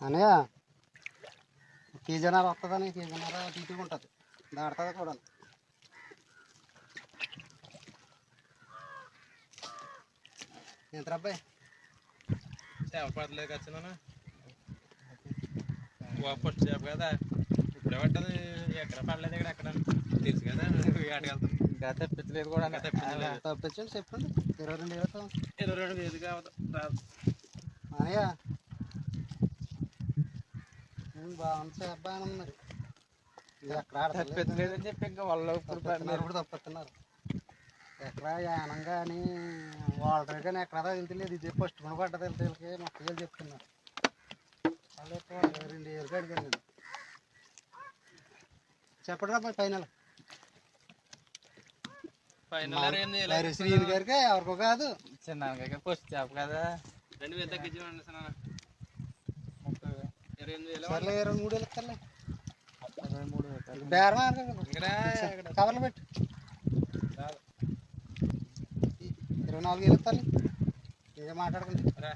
అనయ్య కేజీన్నర వస్తుందని కేజీన్నర తీపిగా ఉంటుంది. దాడుతుంది కూడా ఎంత అబ్బాయి చేప పడలేదు వచ్చినా ఫస్ట్ చేప కదా. ఇప్పుడు పడ్డది ఎక్కడ పడలేదు ఇక్కడ ఎక్కడ? తెలుసు కదా ఇంకా తెప్పించలేదు కూడా. తప్పించండి చెప్పండి ఇరవై రెండు వేలతో ఇరవై రెండు వేలు కావద్దు అనయ్య బాగుంది అబ్బాయి అని మరి. ఎక్కడ. తెప్పించలేదని చెప్పి ఇంకా వాళ్ళు ఇప్పుడు తప్పిస్తున్నారు ఎక్కడ యానం కానీ వాటర్ కానీ ఎక్కడ వెళ్తలేదు ఇది ఫస్ట్ కొని పడ్డది వెళ్తే మొక్క వేలు చెప్తున్నారు. వాళ్ళు రెండు ఏళ్ళు కడిగాను నేను చెప్పండి రా ఫైనల్ ఫైనల్ గారికి ఎవరికో కాదు. చిన్న ఫస్ట్ చేప కదా. రెండు వేలు తగ్గించండి ఇరవై సర్లే మూడు వేలు ఇస్తారులే. ఇరవై మూడు వేలు. బేరం ఆడదు ఇక్కడ ఇక్కడ కవర్లు పెట్టు. ఇరవై నాలుగు వేలు ఇస్తాను ఏం మాట్లాడుకుంటే రా.